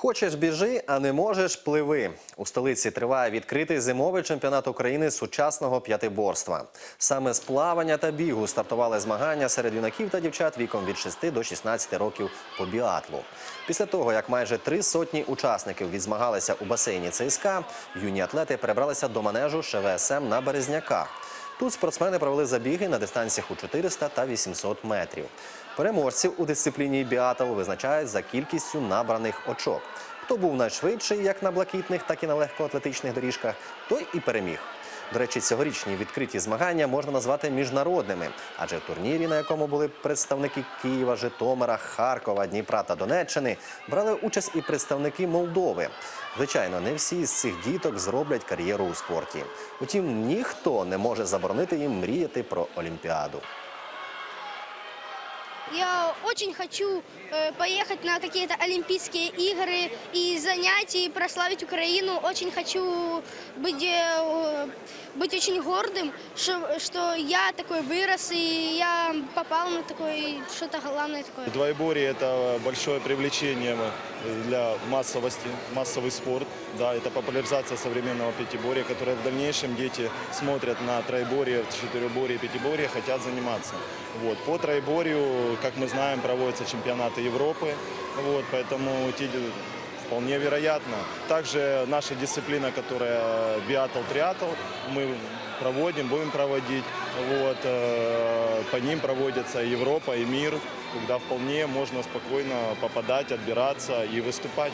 Хочеш біжи, а не можеш пливи. У столиці триває відкритий зимовий чемпіонат України сучасного п'ятиборства. Саме з плавання та бігу стартували змагання серед юнаків та дівчат віком від 6 до 16 років по біатлу. Після того, як майже три сотні учасників відзмагалися у басейні ЦСКА, юні атлети перебралися до манежу ШВСМ на Березняках. Тут спортсмени провели забіги на дистанціях у 400 та 800 метрів. Переможців у дисципліні біатл визначають за кількістю набраних очок. Хто був найшвидший як на блакитних, так і на легкоатлетичних доріжках, той і переміг. До речі, цьогорічні відкриті змагання можна назвати міжнародними, адже в турнірі, на якому були представники Києва, Житомира, Харкова, Дніпра та Донеччини, брали участь і представники Молдови. Звичайно, не всі з цих діток зроблять кар'єру у спорті. Утім, ніхто не може заборонити їм мріяти про Олімпіаду. Я очень хочу э, поехать на какие-то Олимпийские игры и занять, и прославить Украину. Очень хочу быть, э, быть очень гордым, что, что я такой вырос, и я попал на такое, что-то главное такое. Двоеборье – это большое привлечение для массовости, массовый спорт. Да, это популяризация современного пятиборья, которое в дальнейшем дети смотрят на троеборье, четырехборье, пятиборье, хотят заниматься. Вот. По троеборью, как мы знаем, проводятся чемпионаты Европы, вот, поэтому те- вполне вероятно. Также наша дисциплина, которая биатл-триатл, мы проводим, будем проводить. Вот, э, по ним проводится Европа и мир, когда вполне можно спокойно попадать, отбираться и выступать.